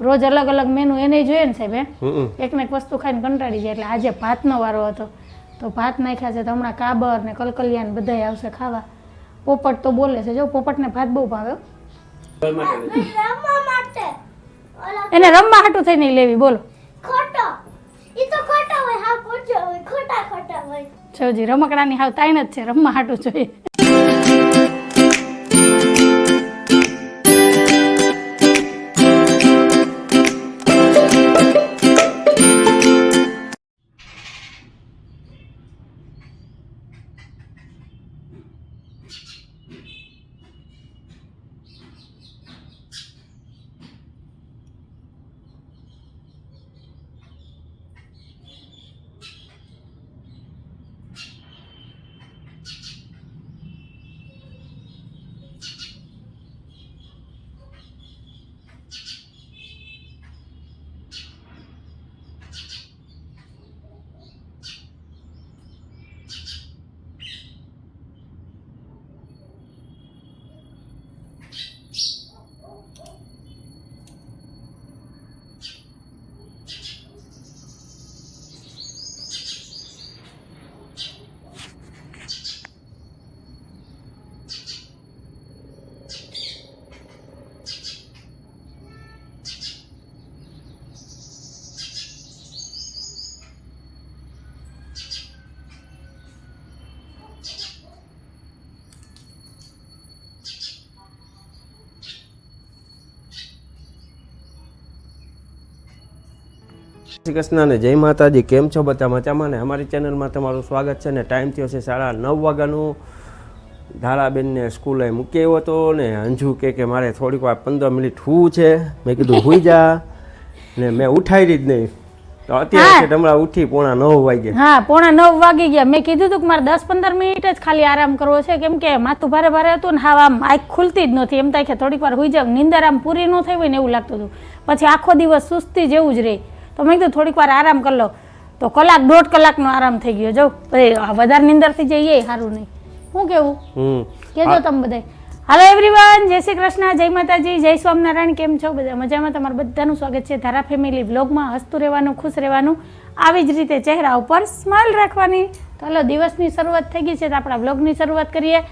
રોજ અલગ અલગ મેનુ એને જોઈએ ને સાહેબ હે? એક ને એક વસ્તુ ખાઈને કંટાળી જાય. એટલે આજે ભાતનો વારો હતો. તો ભાત નાખ્યા છે તો હમણાં કાબર ને કલકલિયા ને બધાય આવશે ખાવા. પોપટ તો બોલે છે. જો પોપટને ભાત બહુ ભાવે હો. રમવા માટે ઓલા એને રમવા હાટું થઈને લેવી બોલો. ખોટો. ઈ તો ખોટો હોય. હા ખોટો હોય. ખોટા ખોટા હોય. જોજી રમકડાની હાવ તાઈન જ છે. રમવા હાટું જોઈએ. શ્રી કૃષ્ણ ને જય માતાજી કેમ છો બધા મજામાં ને? અમારી ચેનલમાં તમારું સ્વાગત છે ને ટાઈમ થયો છે સાડા નવ વાગ્યાનું. ધારાબેનને સ્કૂલે મૂકી આવ્યો હતો ને અંજુ કે કે મારે થોડીક વાર પંદર મિનિટ હું છે. મેં કીધું હુઈ જા ને મેં ઉઠાવી જ નહીં. તો અત્યારે હમણાં ઉઠી પોણા નવ વાગે હા પોણા નવ વાગી ગયા. મેં કીધું હતું કે મારે દસ પંદર મિનિટ જ ખાલી આરામ કરવો છે. કેમ કે માથું ભારે ભારે હતું ને હા આમ આંખ ખુલતી જ નથી એમ થાય કે થોડીક વાર હોઈ જાવ. નિંદર આમ પૂરી ન થઈ હોય ને એવું લાગતું હતું. પછી આખો દિવસ સુસ્તી જેવું જ રહે. તો મેં કીધું થોડીક વાર આરામ કરી લો. તો કલાક દોઢ કલાકનો આરામ થઈ ગયો. જો વધારે નીંદર થઈ જાય એ સારું નહીં. શું કેવું? કેજો તમે બધાય. હાલો એવરીવન જય શ્રી કૃષ્ણ જય માતાજી જય સ્વામિનારાયણ. કેમ છો બધા? મજામાં તમારું બધાનું સ્વાગત છે ધારા ફેમિલી બ્લોગમાં હસતું રહેવાનું ખુશ રહેવાનું આવી જ રીતે ચહેરા ઉપર સ્માઇલ રાખવાની. તો હાલો દિવસની શરૂઆત થઈ ગઈ છે તો આપણા બ્લોગની શરૂઆત કરીએ.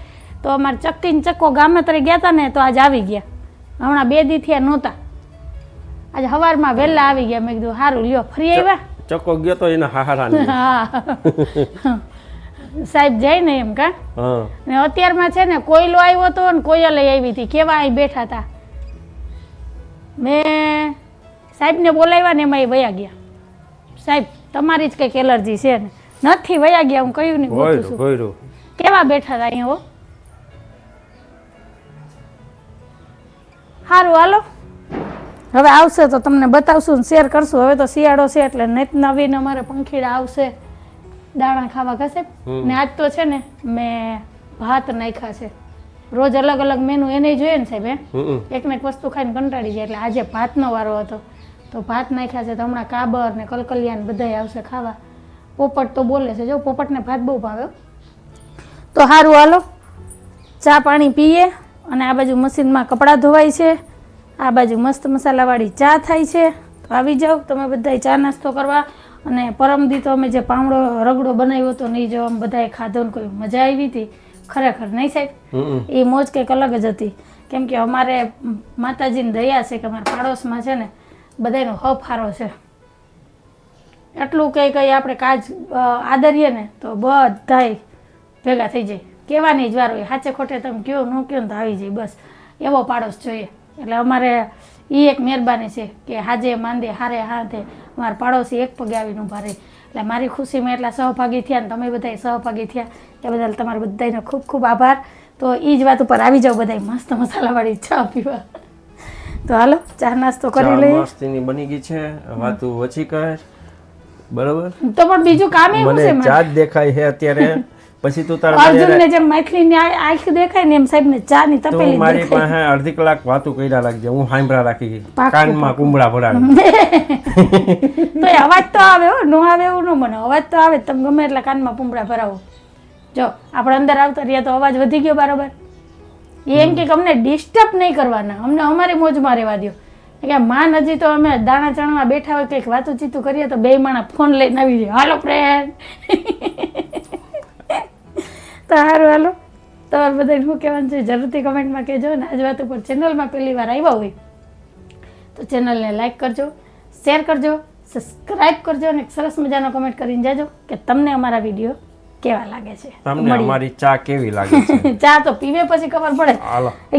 તો અમારે ચક્કી ને ચક્કો ગામે તરે ગયા હતા ને તો આજ આવી ગયા. હમણાં બે દી થયા નહોતા. આજે સવારમાં વહેલા આવી ગયા. મેં કીધું સારું લ્યો ફરી આવ્યા? ચક્કો ગયો તો એના હાહારા હા. સાહેબ જાય ને એમ કા? ને અત્યારમાં છે ને કોયલો આવ્યો હતો ને કોયલ આવી હતી. કેવા અહીં બેઠા હતા? મેં સાહેબને બોલાવ્યા ને એમાં એ વયા ગયા. સાહેબ તમારી જ કંઈક એલર્જી છે ને. નથી વયા ગયા હું કહ્યું નહીં ગોતું છું. કેવા બેઠા હતા અહીંયા હો? સારું હાલો. હવે આવશે તો તમને બતાવશું ને શેર કરશું. હવે તો શિયાળો છે એટલે નેત નવીન અમારે પંખીડા આવશે. દાણા ખાવા ખસે ને આજ તો છે ને મેં ભાત નાખ્યા છે. રોજ અલગ અલગ મેનુ એને જોઈએ ને સાહેબ એક ને એક વસ્તુ ખાઈને કંટાળી જાય એટલે આજે ભાતનો વારો હતો. તો ભાત નાખ્યા છે તો હમણાં કાબર ને કલકલિયા ને બધાય આવશે ખાવા. પોપટ તો બોલે છે. જો પોપટને ભાત બહુ ભાવે તો સારું હાલો. ચા પાણી પીએ અને આ બાજુ મશીનમાં કપડાં ધોવાય છે. આ બાજુ મસ્ત મસાલાવાળી ચા થાય છે. તો આવી જાઓ તમે બધાય ચા નાસ્તો કરવા. અને પરમદી તો અમે જે પામડો રગડો બનાવ્યો હતો ને એ જો આમ બધાએ ખાધો ને કોઈ મજા આવી હતી. ખરેખર નહીં સાહેબ? એ મોજ કંઈક અલગ જ હતી. કેમ કે અમારે માતાજીની દયા છે કે અમારા પાડોશમાં છે ને બધાનો હફારો છે. એટલું કંઈ કંઈ આપણે કાજ આદરીએ ને તો બધાય ભેગા થઈ જાય. કહેવાની જ વાર હોય. સાચે ખોટે તમે કયો ન કયો ને તો આવી જાય બસ. એવો પાડોશ જોઈએ. એટલે અમારે એ એક મહેરબાની છે કે હાજે માંદે હારે હાથે અમારા પાડોશી એક પગે આવીને ઊભા રહે. એટલે મારી ખુશીમાં એટલા સહભાગી થયા ને તમે બધા સહભાગી થયા એ બદલ તમારા બધાનો ખૂબ ખૂબ આભાર. તો એ જ વાત ઉપર આવી જાઓ બધા મસ્ત મસાલાવાળી ચા પીવા. તો હાલો ચા નાસ્તો કરી લઈએ. મસ્તીની બની ગઈ છે હવે ઓછી કર. બરોબર? તો પણ બીજું કામ એવું છે મને ચા જ દેખાય છે અત્યારે. પછી તું તારા અર્જુનને જેમ મૈથલી ની આંખ દેખાય ને એમ સાહેબને ચા ની તપેલી મારી દેખાય. પાસે અડધી કલાક વાતો કર્યા લાગજે હું સાંભળા રાખી કાનમાં કુંબળા ભરાવી તો એ અવાજ તો આવે હો નો આવે એવું ન મને અવાજ તો આવે તમે ગમે એટલા કાનમાં પૂંબડા ભરાવો. જો આપણે અંદર આવતા રહ્યા તો અવાજ વધી ગયો બરાબર. એમ કે અમને ડિસ્ટર્બ નહીં કરવાના અમને અમારી મોજમાં રહેવા દો કે માન હજી તો અમે દાણા ચણામાં બેઠા હોય કંઈક વાતું ચીતું કરીએ તો બે માણા ફોન લઈને આવી જાય. હાલો ફ્રેન્ડ તો સારું હાલો. તમારે બધાને શું કહેવાનું છે? જરૂરથી કમેન્ટમાં કહેજો અને આજ વાત ઉપર ચેનલમાં પહેલી વાર આવ્યા હોય તો ચેનલને લાઈક કરજો શેર કરજો સબસ્ક્રાઇબ કરજો અને સરસ મજાનો કમેન્ટ કરીને જાજો કે તમને અમારા વીડિયો કેવા લાગે છે. તમને અમારી ચા કેવી લાગે છે? ચા તો પીવે પછી ખબર પડે.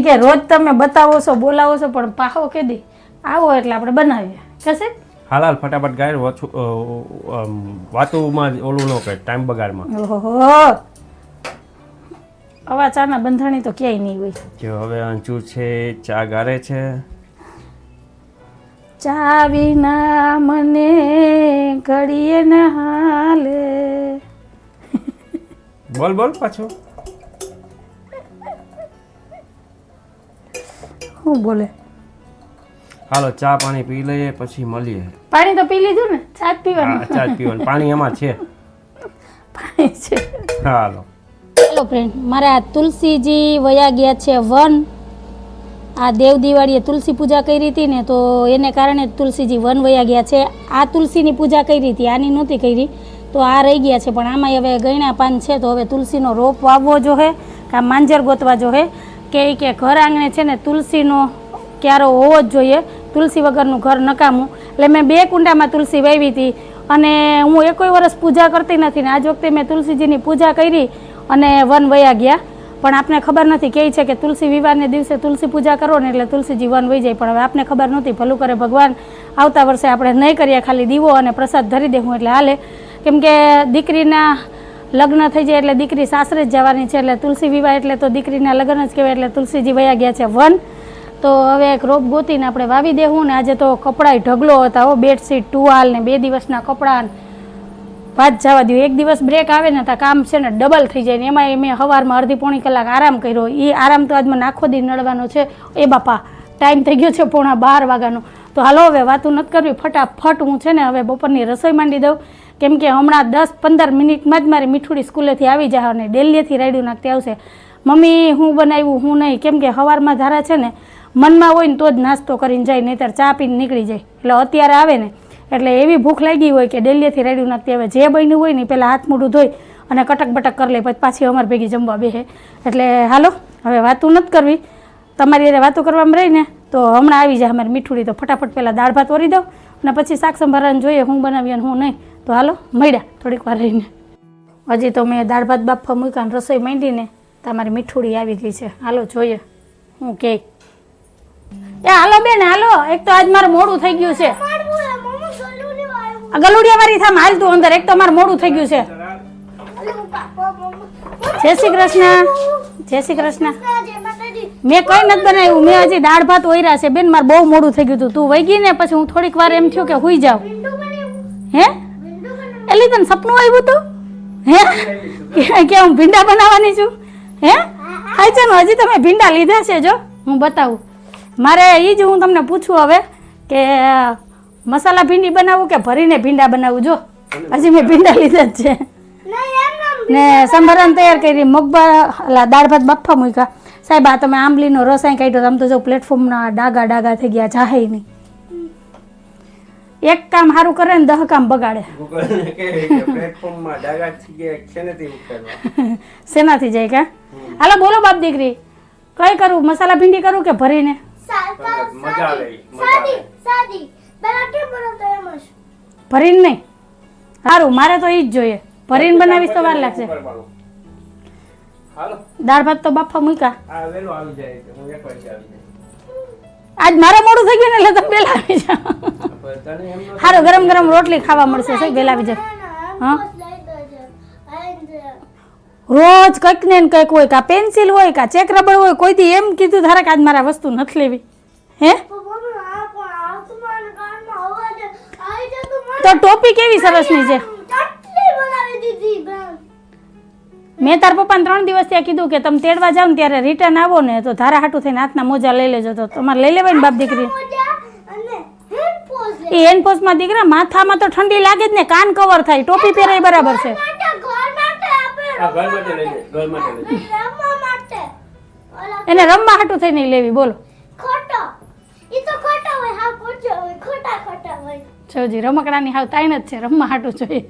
કે રોજ તમે બતાવો છો બોલાવો છો પણ પાહો કેદી આવો એટલે આપણે બનાવીએ. કશે હાલ હાલ ફટાફટ ગાય વાતુમાં ઓલું ન કરે ટાઈમ બગાડમાં. ઓહો આવા ચાના બંધાણી તો ક્યાંય નહીં હોય. જો હવે અંજુ છે ચા ગારે છે. ચા વિના મને ઘડીએ ન હાલે. બોલ બોલ પાછું. શું બોલે? હાલો ચા પાણી પી લઈએ પછી મળીએ. પાણી તો પી લીધું ને ચા જ પીવાનું. હા ચા જ પીવાનું. પાણી એમાં છે. પાણી છે. હાલો. હેલો ફ્રેન્ડ મારે તુલસીજી વયા ગયા છે વન. આ દેવ દિવાળીએ તુલસી પૂજા કરી હતી ને, તો એને કારણે તુલસીજી વન વયા ગયા છે. આ તુલસીની પૂજા કરી હતી, આની નહોતી કરી. તો આ રહી ગયા છે, પણ આમાં હવે ગયણા પાન છે, તો હવે તુલસીનો રોપ વાવવો જોહે આ માંજર ગોતવા જોહે. કે કે ઘર આંગણે છે ને, તુલસીનો ક્યારો હોવો જ જોઈએ. તુલસી વગરનું ઘર નકામું. એટલે મેં બે કુંડામાં તુલસી વાવી હતી. અને હું એકોય વર્ષ પૂજા કરતી નથી ને, આજ વખતે મેં તુલસીજીની પૂજા કરી. અને વન વયા ગયા. પણ આપને ખબર નથી કે છે કે તુલસી વિવાહને દિવસે તુલસી પૂજા કરો ને એટલે તુલસીજી વન વહી જાય. પણ હવે આપને ખબર નહોતી. ભલું કરે ભગવાન. આવતા વર્ષે આપણે નહીં કરીએ ખાલી દીવો અને પ્રસાદ ધરી દેવું એટલે હાલે. કેમ કે દીકરીના લગ્ન થઈ જાય એટલે દીકરી સાસરે જ જવાની છે એટલે તુલસી વિવાહ એટલે તો દીકરીના લગ્ન જ કહેવાય એટલે તુલસીજી વયા ગયા છે વન. તો હવે એક રોપ ગોતીને આપણે વાવી દેવું ને આજે તો કપડાય ઢગલો હતા હો. બેડશીટ, ટુવાલ ને બે દિવસના કપડાં વાત જવા દઉં એક દિવસ બ્રેક આવે ને તો કામ છે ને ડબલ થઈ જાય ને એમાં મેં સવારમાં અડધી પોણી કલાક આરામ કર્યો. એ આરામ તો આજમાં મને આખો દી નડવાનો છે. એ બાપા ટાઈમ થઈ ગયો છે પોણા બાર વાગ્યાનો. તો હાલો હવે વાતું નથી કરવી, ફટાફટ હું છે ને હવે બપોરની રસોઈ માંડી દઉં. કેમ કે હમણાં દસ પંદર મિનિટમાં જ મારી મીઠુડી સ્કૂલેથી આવી જાય અને ડેલીએથી રાયડું નાખતી આવશે. મમ્મી, હું બનાવ્યું, હું નહીં. કેમ કે સવારમાં ધારા છે ને મનમાં હોય ને તો જ નાસ્તો કરીને જાય, નહીંતર ચા પીને નીકળી જાય. એટલે અત્યારે આવે ને એટલે એવી ભૂખ લાગી હોય કે ડેલીથી રેડ્યું નાખતી. હવે જે બન્યું હોય ને પહેલાં હાથ મોઢું ધોઈ અને કટક બટક કરી લે, પછી પાછી અમારે ભેગી જમવા બેસે એટલે હાલો, હવે વાતું નથી કરવી. તમારી અરે વાતો કરવામાં રહીને તો હમણાં આવી જાય અમારી મીઠુડી. તો ફટાફટ પહેલાં દાળ ભાત વરી દઉં અને પછી શાક સંભારાને જોઈએ હું બનાવી અને હું નહીં. તો હાલો, મળ્યા થોડીક વાર રહીને. હજી તો મેં દાળ ભાત બાફા મૂક્યા રસોઈ માંડીને તમારી મીઠુડી આવી ગઈ છે. હાલો, જોઈએ. હું કે? એ હાલો બેન, હાલો. એક તો આજ મારું મોડું થઈ ગયું છે મારું મમ્મી ગલુડી વાળું આ ગલુડિયા વાળી થામ હાલ તું અંદર. એક તો મારું મોડું થઈ ગયું છે. જય શ્રી કૃષ્ણ. જય શ્રી કૃષ્ણ. મેં કઈ નથી બનાવ્યું. મેં હજી દાળ ભાત ઓયરા છે. બેન, મારે બહુ મોડું થઈ ગયું હતું તું વહી ને પછી હું થોડીક વાર એમ થયું કે હુઈ જાઉં. હે? એટલે તને સપનું આવ્યું હતું હે? કે- હું ભીંડા બનાવવાની છું? હે? હા ચાલો, હજી તમે ભીંડા લીધા છે જો. હું બતાવું. મારે એ જ હું તમને પૂછું હવે કે મસાલા ભીંડી બનાવું કે ભરીને ભીંડા બનાવું? જો હજી મેં ભીંડા લીધા જ છે. નહીં એમ ને સંભારાને તૈયાર કરી મગબા દાળ ભાત બાફા મૂક્યા. સાહેબ આ તમે આંબલીનો રસાઈ કાઢ્યો તો આમ તો જો પ્લેટફોર્મના ડાગા ડાગા થઈ ગયા જાહે નહીં. એક કામ સારું કરે ને દહ કામ બગાડે. ગૂગલને કહે કે પ્લેટફોર્મમાં ડાગા થઈ ગયા છે નથી ઉતારવા શેનાથી જાય કા? હાલો બોલો બાપ દીકરી કઈ કરું? મસાલા ભીંડી કરું કે ભરીને? મજા આવે, ભરીને નહીં. સારું મારે તો એ જ જોઈએ. ભરીને બનાવીશ તો વાર લાગશે. દાળ ભાત તો બાફા મૂક્યા આ વેલો આવી જાય એટલે હું એક વાગે આવી જાય. આજ મારે મોડું થઈ ગયું ને એટલે તમે વહેલા આવી જાઓ પણ તને એમ ન સારું ગરમ ગરમ રોટલી ખાવા મળશે સાહેબ વહેલા આવી જાઓ હા? રોજ કંઈક ને કંઈક હોય કાં પેન્સિલ હોય કાં ચેક રબર હોય કોઈથી એમ કીધું ધારે કે આજ મારા વસ્તુ નથી લેવી. હે? તો ટોપી કેવી સરસની છે? મેં તાર પપ્પાને ત્રણ દિવસ ત્યાં કીધું કે તમે તેડવા જાવ ને ત્યારે રિટર્ન આવો ને તો ધારા હાટું થઈને હાથના મોજા લઈ લેજો તો તમારે લઈ લેવાય ને બાપ દીકરી. એ હેન્ડપોસમાં દીકરા માથામાં તો ઠંડી લાગે જ ને કાન કવર થાય ટોપી પહેરે બરાબર છે. આ ઘર માટે લઈ લે ઘર માટે લઈ લે. એને રમવા હાટું થઈને લેવી બોલો ખોટો ઈ તો ખોટો હોય હા હોય જોજી રમકડાની હાવ તાઈન જ છે રમવા હાટું જોઈએ.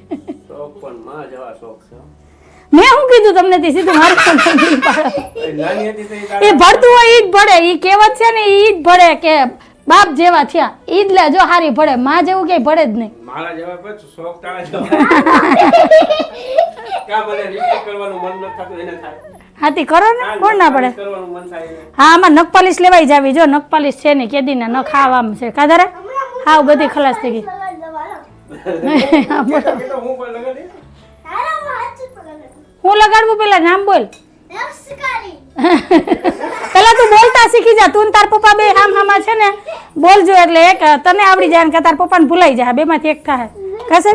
માં જવા શોખ છે. મેં શું કીધું તમને તે સીધું મારું એ નાની હતી તો એ એ તારા- ભળતું હોય ઈ જ ભળે ઈ કહેવત છે ને ઈ જ ભળે કે બાપ જેવા થયા ઈ જ લે જો હારી ભળે માં જેવું કઈ ભળે જ નહીં. મારા જેવા પછી શોખ તારા જેવા કા મને રિપીટ કરવાનું મન ન થતું એને થાય. હાથી કરો ને કોણ ના પડે. હા આમાં નખપાલીશ લેવાઈ જાવી જો નખપાલીશ છે ને કેદીને નખ આમ છે કાધારે હાવ બધી ખલાસ થઈ ગઈ. હું હું લગાડવું પેલા નામ બોલ. પેલા તું બોલતા શીખી જા તું ને તાર પપ્પા બે આમ હામા છે ને બોલજો એટલે એક તને આવડી જાય કે તાર પપ્પાને ભૂલાઈ જાય બે માંથી એક થાય. કશે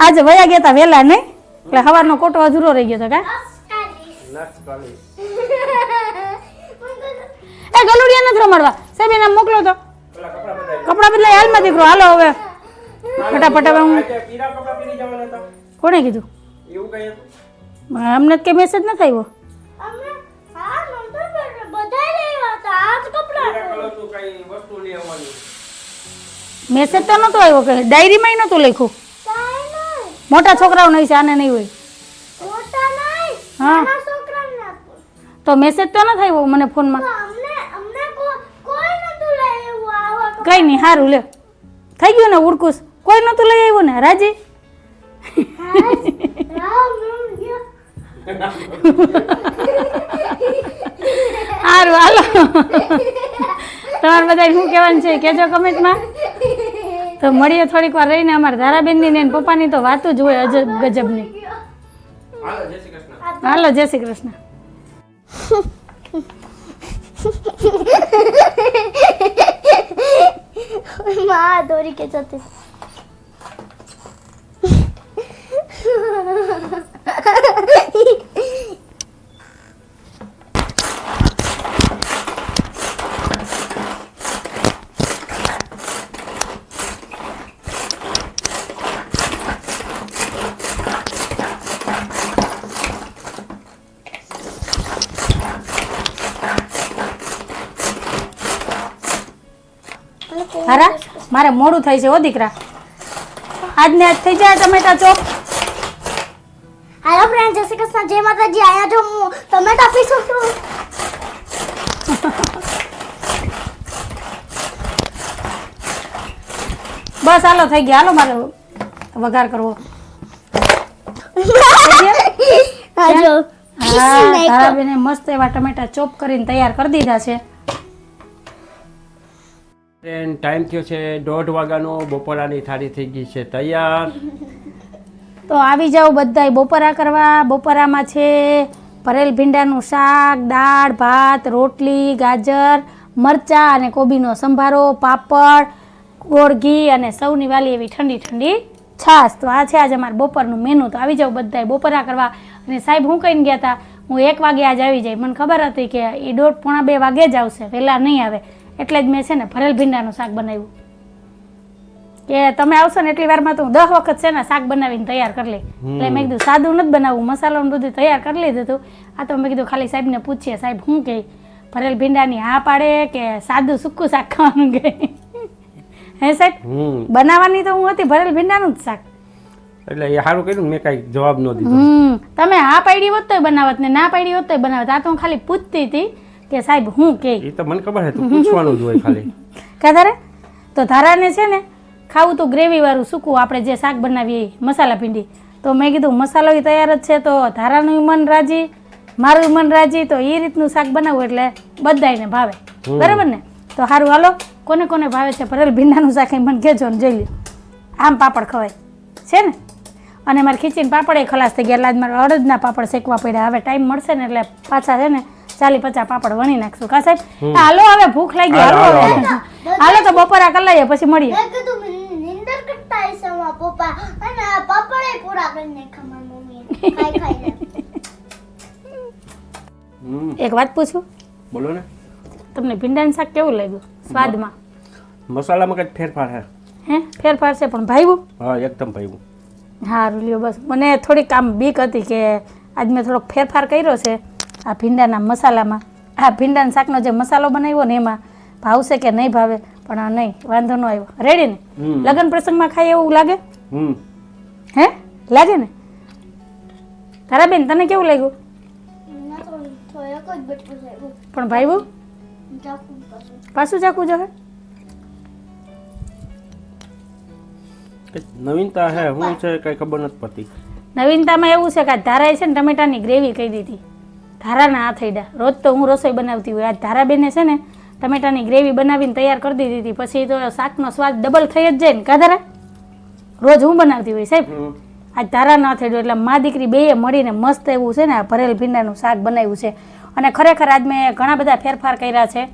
આજે વયા ગયા તા વેલા નહીં એટલે હવારનો કોટો અધૂરો રહી ગયો તો કા. એ ગલુડિયા નથી રમાડવા. સાહેબ એના મોકલો તો. કપડાં બદલાય હાલમાં દીકરો હાલો હવે. ફટાફટ હવે હું કોણે કીધું? એવું કઈ હતું? અમને કે મેસેજ નથી આવ્યો. મેસેજ તો નતો આવ્યો કે ડાયરીમાં નહોતું લખ્યું. મોટા છોકરાઓ નહીં છે આને નહીં હોય. હા. તો મેસેજ તો નથી આવ્યો મને ફોનમાં તો અમને અમને કો- કોઈ નતું લઈ આવ્યું આવા કપડાં. કઈ નહીં સારું લે થઈ ગયું ને ઉડકુસ કોઈ નતું લઈ આવ્યું ને, રાજી. સારું હાલો. તમારે બધા શું કહેવાનું છે કેજો કમેન્ટમાં. તો મળીએ થોડીક વાર રહીને અમારા ધારાબેનની ને પપ્પાની તો વાત જ હોય અજબ ગજબની. હાલો, જય શ્રી કૃષ્ણ. હાલો જય શ્રી કૃષ્ણમાં દોરી કે જતી હારા મારે મોડું થાય છે ઓ દીકરા. આજને આજ થઈ જાય ટમેટા ચોપ હાલો ફ્રેન્ડ જય શ્રી કૃષ્ણ. જય માતાજી આયા જો હું. ટમેટા પીસું છું. બસ હાલો થઈ ગયા. હાલો મારે વઘાર કરવો. મસ્ત એવા ટમેટા ચોપ કરીને તૈયાર કરી દીધા છે. ટ્રેન ટાઈમ થયો છે દોઢ વાગ્યાનો. બપોરાની થાળી થઈ ગઈ છે તૈયાર. તો આવી જાઓ બધાય. બપોરા કરવા બપોરામાં છે ભરેલ ભીંડાનું શાક, દાળ, ભાત, રોટલી, ગાજર, મરચાં અને કોબીનો સંભારો, પાપડ, ગોળ ઘી અને સૌની વાલી એવી ઠંડી ઠંડી છાશ. તો આ છે આજે અમારે બપોરનું મેનુ તો આવી જાઓ બધાય બપોરા કરવા. અને સાહેબ હું કહીને ગયા હતા હું એક વાગે આજ આવી જાય. મને ખબર હતી કે એ દોઢ પોણા બે વાગે જ આવશે. વહેલા નહીં આવે. એટલે જ મેં છે ને ભરેલ ભીંડાનું શાક બનાવ્યું. કે તમે આવશો ને એટલી વારમાં તો હું દસ વખત છે ને શાક બનાવીને તૈયાર કરી લઈ. એટલે મેં કીધું સાદું નથી બનાવવું મસાલો બધું તૈયાર કરી લીધું હતું. આ તો મેં કીધું ખાલી સાહેબને પૂછીએ સાહેબ શું કહે ભરેલ ભીંડાની હા પાડે કે સાદું સૂકું શાક ખાવાનું કહે હે સાહેબ બનાવવાની તો હું હતી ભરેલ ભીંડાનું જ શાક. એટલે એ સારું કર્યું મેં કાંઈ જવાબ ન દીધો. તમે હા પાડી હોત તોય બનાવત ને ના પાડી હોત તોય બનાવત. આ તો હું ખાલી પૂછતી હતી કે સાહેબ હું કે? એ તો મને ખબર છે તું પૂછવાનું જ હોય ખાલી. કાધારે તો ધારાને છે ને ખાવું તો ગ્રેવી વાળું સૂકું આપણે જે શાક બનાવીએ મસાલા ભીંડી તો મેં કીધું મસાલો એ તૈયાર જ છે તો ધારાનું મન રાજી મારું મન રાજી તો એ રીતનું શાક બનાવવું એટલે બધાને ભાવે. બરાબર ને? તો સારું હાલો. કોને કોને ભાવે છે? ભરેલ ભીંડાનું શાક એ મને કહેજો ને જોઈ લ્યો. આમ પાપડ ખવાય. છે ને? અને મારે ખીચીને પાપડ એ ખલાસ થઈ ગયા એટલે આજ મારે અડદના પાપડ શેકવા પડ્યા. હવે ટાઈમ મળશે ને એટલે પાછા છે ને ચાલી પચાસ પાપડ વણી નાખશું. કા સાહેબ? હાલો હવે ભૂખ લાગી. હાલો, હાલો હાલો, હવે. હાલો. તો બપોરા કરી લઈએ પછી મળીએ. મેં કીધું "નિ- નિંદર કરતા હશે મારા પપ્પા? અને આ પાપડે પૂરા કરી નાખ્યા મારી મમ્મીએ. ખાઈ ખાઈને હમ. એક વાત પૂછું? બોલો ને. તમને ભીંડાનું શાક કેવું લાગ્યું સ્વાદમાં? મસાલામાં કંઈક ફેરફાર છે હે? ફેરફાર છે પણ ભાઈવું હા એકદમ ભાઈ હા રૂલિયો બસ. મને થોડીક આમ બીક હતી કે આજ મેં થોડોક ફેરફાર કર્યો છે. આ ભીંડાના મસાલામાં. આ ભીંડાના શાકનો જે મસાલો બનાવ્યો ને એમાં ભાવશે કે નહીં ભાવે પણ આ નહીં વાંધો ન આવ્યો. રેડી ને? લગ્ન પ્રસંગમાં ખાય એવું લાગે? હમ. હે? લાગે ને? તારા બેન તને કેવું લાગ્યું? પણ ભાઈ પાછું. ચાકું જો હે નવીનતા હે હું છે કઈ ખબર નથી પડતી. નવીનતામાં એવું છે કે આ ધારાએ છે ને ટમેટાની ગ્રેવી કહી દીધી. ધારાના હાથ હૈડા રોજ તો હું રસોઈ બનાવતી હોય. આજ ધારાબેને છે ને ટમેટાની ગ્રેવી બનાવીને તૈયાર કરી દીધી હતી. પછી તો શાકનો સ્વાદ ડબલ થઈ જ જાય ને. કાધારા રોજ હું બનાવતી હોય સાહેબ? આજ ધારા ના થઈ એટલે મા દીકરી બેય મળીને મસ્ત એવું છે ને આ ભરેલ ભીંડાનું શાક બનાવ્યું છે. અને ખરેખર આજ મેં ઘણા બધા ફેરફાર કર્યા છે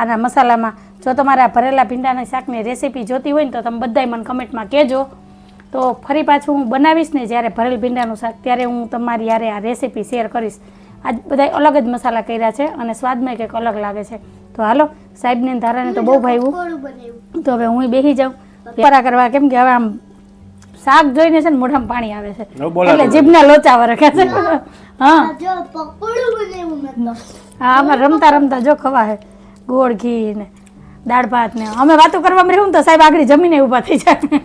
આના મસાલામાં. જો તમારે આ ભરેલા ભીંડાના શાકની રેસીપી જોતી હોય ને તો તમે બધાય મને કમેન્ટમાં કહેજો. તો ફરી પાછું હું બનાવીશ ને જ્યારે ભરેલ ભીંડાનું શાક ત્યારે હું તમારી યારે આ રેસીપી શેર કરીશ. આજ બધા અલગ જ મસાલા કર્યા છે અને સ્વાદમાં કંઈક અલગ લાગે છે. તો હાલો સાહેબને ધારાને તો બહુ ભાવ્યું. તો હવે હું બેસી જાઉં. પરા કરવા કેમ કે હવે આમ શાક જોઈને છે ને મોઢામાં પાણી આવે છે. એટલે જીભના લોચા વરખે છે. આ હા આમાં રમતા રમતા જો ખવા હે ગોળ ઘી ને દાળ ભાત ને અમે વાતો કરવામાં રહેવું તો સાહેબ આગળ જમીને ઊભા થઈ જાય.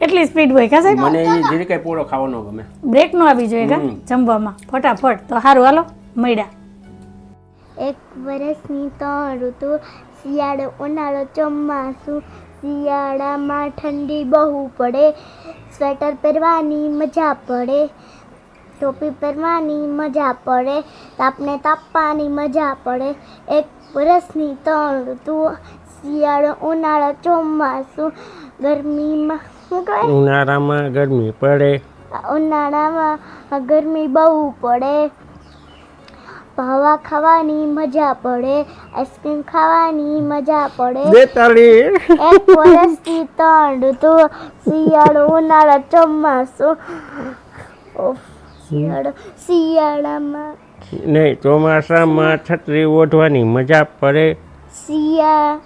એટલી સ્પીડ હોય કા સાહેબ? મને એ જે કઈ પોળો ખાવાનો ગમે. બ્રેક નો આવી જોઈએ કા? જમવામાં. ફટાફટ. તો સારું હાલો. મળ્યા. એક વર્ષની ત્રણ ઋતુ. શિયાળો ઉનાળો ચોમાસું. શિયાળામાં ઠંડી બહુ પડે. સ્વેટર પહેરવાની મજા પડે. ટોપી પહેરવાની મજા પડે. તાપને તાપવાની મજા પડે. એક વર્ષની ત્રણ ઋતુ. શિયાળો ઉનાળો ચોમાસું ગરમીમાં શું કહેવાય? ઉનાળામાં ગરમી પડે. ઉનાળામાં ગરમી બહુ પડે. હવા ખાવાની મજા પડે. આઈસ્ક્રીમ ખાવાની મજા પડે. બેતાળી એક વર્ષથી તંડ તો શિયાળો ઉનાળો ચોમાસું. શિયાળો. શિયાળામાં નહીં ચોમાસામાં છત્રી ઓઢવાની મજા પડે. શિયા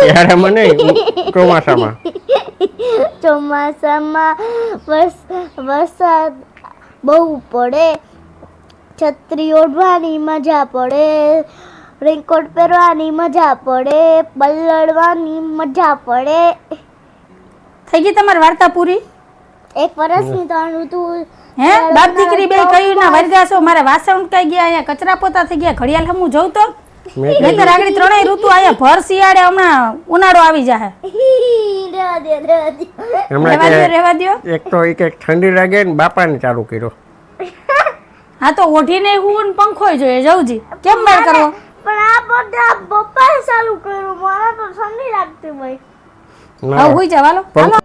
ત્યારે મને ચોમાસામાં. ચોમાસામાં વરસ વરસાદ બહુ પડે. છત્રી ઓઢવાની મજા પડે. રેનકોટ પહેરવાની મજા પડે. પલળવાની મજા પડે. થઈ ગઈ તમારી વાર્તા પૂરી? એક વર્ષની ત્રણ ઋતુ હે? બાપ દીકરી બે કઈ ના વર્ગાશો મારા વાસણ ઉટકાઈ ગયા અહીંયા કચરા પોતા થઈ ગયા ઘડિયાળ હમું જોઉં તો? નહીતર આગળ ત્રણેય ઋતુ અહીંયા ભર શિયાળે હમણાં ઉનાળો આવી હમણાં રહેવા દો દ્યો. એક તો એક એક ઠંડી લાગે ને બાપાને ચાલુ કર્યો. હા તો ઓઢીને હું પંખોય જોઈએ જવજી કેમ મેળ કરવો? પણ આ બધા પપ્પાએ ચાલુ કર્યું મારા તો ઠંડી લાગતી ભાઈ હા હુઈ જાવ હાલો. હાલો.